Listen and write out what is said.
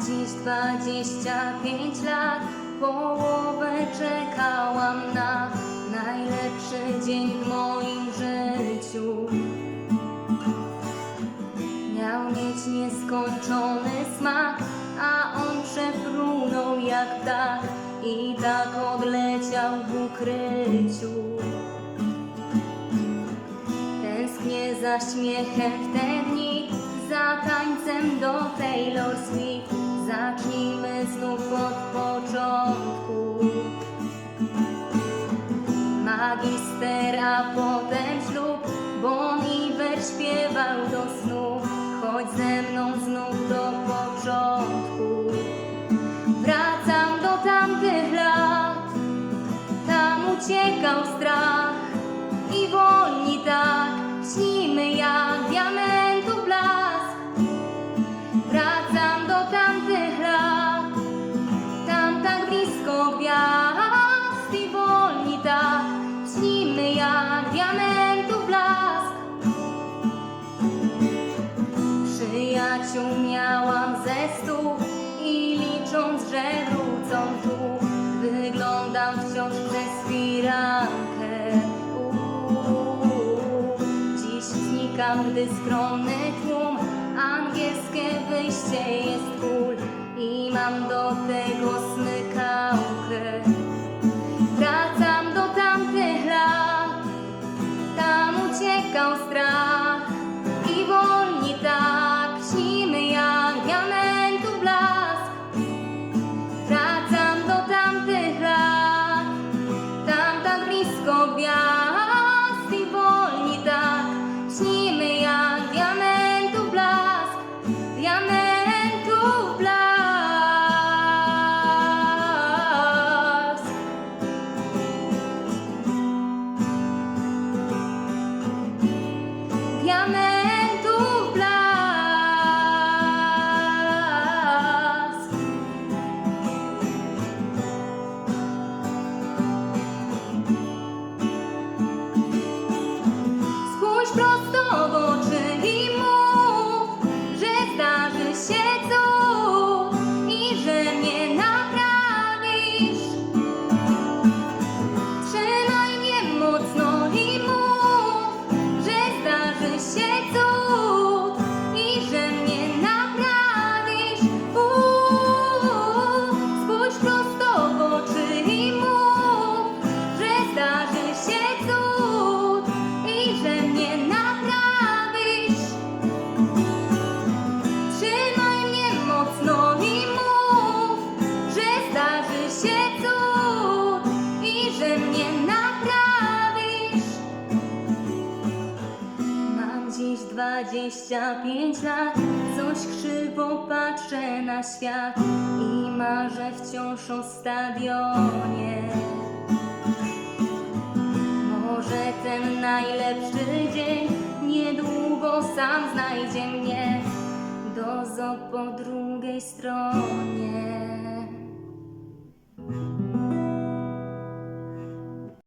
Dziś 25 lat, połowę czekałam na najlepszy dzień w moim życiu. Miał mieć nieskończony smak, a on przefrunął jak ptak i tak odleciał w ukryciu. Tęsknię za śmiechem w te dni, za tańcem do Taylor Swift. Zacznijmy znów od początku. Magister, a potem ślub, Bon Iver śpiewał do snu. Chodź ze mną znów do początku. Wracam do tamtych lat, tam uciekał strach Przyjaciół miałam ze stu i licząc, że wrócą tu, wyglądam wciąż przez firankę. Dziś znikam, gdy skromny tłum, angielskie wyjście jest cool i mam do tego smykałkę. Dwadzieścia pięć lat, coś krzywo patrzę na świat i marzę wciąż o stadionie. Może ten najlepszy dzień niedługo sam znajdzie mnie do zoo po drugiej stronie.